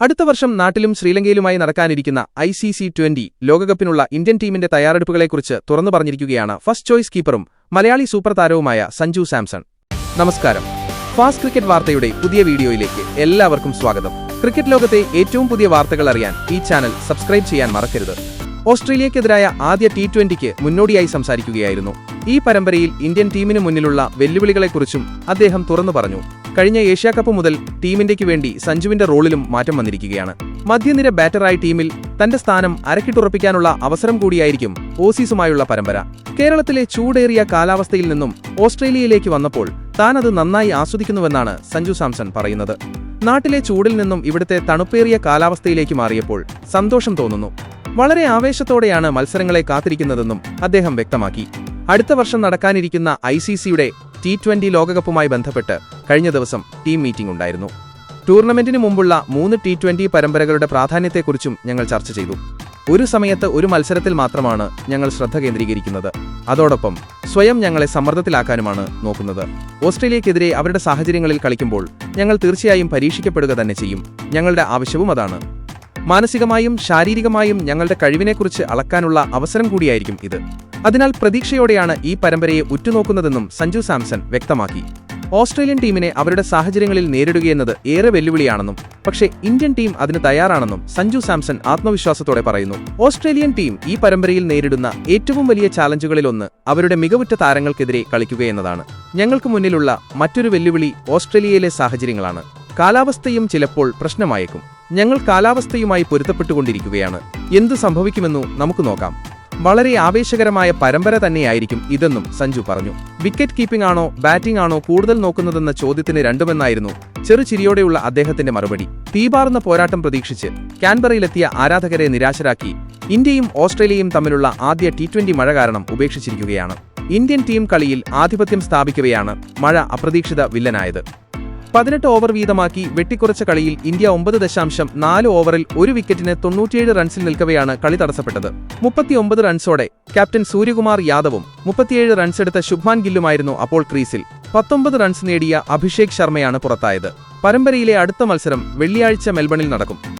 അടുത്ത വർഷം നാട്ടിലും ശ്രീലങ്കയിലുമായി നടക്കാനിരിക്കുന്ന ഐ സി സി ട്വന്റി ലോകകപ്പിനുള്ള ഇന്ത്യൻ ടീമിന്റെ തയ്യാറെടുപ്പുകളെക്കുറിച്ച് തുറന്നു പറഞ്ഞിരിക്കുകയാണ് ഫസ്റ്റ് ചോയ്സ് കീപ്പറും മലയാളി സൂപ്പർ താരവുമായ സഞ്ജു സാംസൺ. നമസ്കാരം. ഫാസ്റ്റ് ക്രിക്കറ്റ് വാർത്തയുടെ പുതിയ വീഡിയോയിലേക്ക് എല്ലാവർക്കും സ്വാഗതം. ക്രിക്കറ്റ് ലോകത്തെ ഏറ്റവും പുതിയ വാർത്തകൾ അറിയാൻ ഈ ചാനൽ സബ്സ്ക്രൈബ് ചെയ്യാൻ മറക്കരുത്. ഓസ്ട്രേലിയക്കെതിരായ ആദ്യ ടി ട്വന്റിക്ക് മുന്നോടിയായി സംസാരിക്കുകയായിരുന്നു. ഈ പരമ്പരയിൽ ഇന്ത്യൻ ടീമിന് മുന്നിലുള്ള വെല്ലുവിളികളെക്കുറിച്ചും അദ്ദേഹം തുറന്നു പറഞ്ഞു. കഴിഞ്ഞ ഏഷ്യാകപ്പ് മുതൽ ടീമിന്റേക്ക് വേണ്ടി സഞ്ജുവിന്റെ റോളിലും മാറ്റം വന്നിരിക്കുകയാണ്. മധ്യനിര ബാറ്ററായി ടീമിൽ തന്റെ സ്ഥാനം അരക്കിട്ടുറപ്പിക്കാനുള്ള അവസരം കൂടിയായിരിക്കും ഓസീസുമായുള്ള പരമ്പര. കേരളത്തിലെ ചൂടേറിയ കാലാവസ്ഥയിൽ നിന്നും ഓസ്ട്രേലിയയിലേക്ക് വന്നപ്പോൾ താൻ അത് നന്നായി ആസ്വദിക്കുന്നുവെന്നാണ് സഞ്ജു സാംസൺ പറയുന്നത്. നാട്ടിലെ ചൂടിൽ നിന്നും ഇവിടുത്തെ തണുപ്പേറിയ കാലാവസ്ഥയിലേക്ക് മാറിയപ്പോൾ സന്തോഷം തോന്നുന്നു. വളരെ ആവേശത്തോടെയാണ് മത്സരങ്ങളെ കാത്തിരിക്കുന്നതെന്നും അദ്ദേഹം വ്യക്തമാക്കി. അടുത്ത വർഷം നടക്കാനിരിക്കുന്ന ഐ സി സിയുടെ ടി ട്വന്റി ലോകകപ്പുമായി ബന്ധപ്പെട്ട് കഴിഞ്ഞ ദിവസം ടീം മീറ്റിംഗ് ഉണ്ടായിരുന്നു. ടൂർണമെന്റിന് മുമ്പുള്ള മൂന്ന് ടി ട്വന്റി പരമ്പരകളുടെ പ്രാധാന്യത്തെക്കുറിച്ചും ഞങ്ങൾ ചർച്ച ചെയ്തു. ഒരു സമയത്ത് ഒരു മത്സരത്തിൽ മാത്രമാണ് ഞങ്ങൾ ശ്രദ്ധ കേന്ദ്രീകരിക്കുന്നത്. അതോടൊപ്പം സ്വയം ഞങ്ങളെ സമ്മർദ്ദത്തിലാക്കാനുമാണ് നോക്കുന്നത്. ഓസ്ട്രേലിയക്കെതിരെ അവരുടെ സാഹചര്യങ്ങളിൽ കളിക്കുമ്പോൾ ഞങ്ങൾ തീർച്ചയായും പരീക്ഷിക്കപ്പെടുക തന്നെ ചെയ്യും. ഞങ്ങളുടെ ആവശ്യവും അതാണ്. മാനസികമായും ശാരീരികമായും ഞങ്ങളുടെ കഴിവിനെക്കുറിച്ച് അളക്കാനുള്ള അവസരം കൂടിയായിരിക്കും ഇത്. അതിനാൽ പ്രതീക്ഷയോടെയാണ് ഈ പരമ്പരയെ ഉറ്റുനോക്കുന്നതെന്നും സഞ്ജു സാംസൺ വ്യക്തമാക്കി. ഓസ്ട്രേലിയൻ ടീമിനെ അവരുടെ സാഹചര്യങ്ങളിൽ നേരിടുകയെന്നത് ഏറെ വെല്ലുവിളിയാണെന്നും പക്ഷേ ഇന്ത്യൻ ടീം അതിന് തയ്യാറാണെന്നും സഞ്ജു സാംസൺ ആത്മവിശ്വാസത്തോടെ പറയുന്നു. ഓസ്ട്രേലിയൻ ടീം ഈ പരമ്പരയിൽ നേരിടുന്ന ഏറ്റവും വലിയ ചാലഞ്ചുകളിലൊന്ന് അവരുടെ മികവുറ്റ താരങ്ങൾക്കെതിരെ കളിക്കുകയെന്നതാണ്. ഞങ്ങൾക്ക് മുന്നിലുള്ള മറ്റൊരു വെല്ലുവിളി ഓസ്ട്രേലിയയിലെ സാഹചര്യങ്ങളാണ്. കാലാവസ്ഥയും ചിലപ്പോൾ പ്രശ്നമായേക്കും. ഞങ്ങൾ കാലാവസ്ഥയുമായി പൊരുത്തപ്പെട്ടുകൊണ്ടിരിക്കുകയാണ്. എന്ത് സംഭവിക്കുമെന്നു നമുക്ക് നോക്കാം. വളരെ ആവേശകരമായ പരമ്പര തന്നെയായിരിക്കും ഇതെന്നും സഞ്ജു പറഞ്ഞു. വിക്കറ്റ് കീപ്പിംഗ് ആണോ ബാറ്റിംഗ് ആണോ കൂടുതൽ നോക്കുന്നതെന്ന ചോദ്യത്തിന് രണ്ടുമെന്നായിരുന്നു ചെറുചിരിയോടെയുള്ള അദ്ദേഹത്തിന്റെ മറുപടി. തീപാർന്ന പോരാട്ടം പ്രതീക്ഷിച്ച് കാൻബറയിലെത്തിയ ആരാധകരെ നിരാശരാക്കി ഇന്ത്യയും ഓസ്ട്രേലിയയും തമ്മിലുള്ള ആദ്യ ടി ട്വന്റി മഴ കാരണം ഉപേക്ഷിച്ചിരിക്കുകയാണ്. ഇന്ത്യൻ ടീം കളിയിൽ ആധിപത്യം സ്ഥാപിക്കവെയാണ് മഴ അപ്രതീക്ഷിത വില്ലനായത്. പതിനെട്ട് ഓവർ വീതമാക്കി വെട്ടിക്കുറച്ച കളിയിൽ ഇന്ത്യ ഒമ്പത് ദശാംശം നാല് ഓവറിൽ ഒരു വിക്കറ്റിന് തൊണ്ണൂറ്റിയേഴ് റൺസിൽ നിൽക്കവെയാണ് കളി തടസ്സപ്പെട്ടത്. മുപ്പത്തിയൊമ്പത് റൺസോടെ ക്യാപ്റ്റൻ സൂര്യകുമാർ യാദവും മുപ്പത്തിയേഴ് റൺസെടുത്ത ശുഭ്മാൻ ഗില്ലുമായിരുന്നു അപ്പോൾ ക്രീസിൽ. പത്തൊമ്പത് റൺസ് നേടിയ അഭിഷേക് ശർമ്മയാണ് പുറത്തായത്. പരമ്പരയിലെ അടുത്ത മത്സരം വെള്ളിയാഴ്ച മെൽബണിൽ നടക്കും.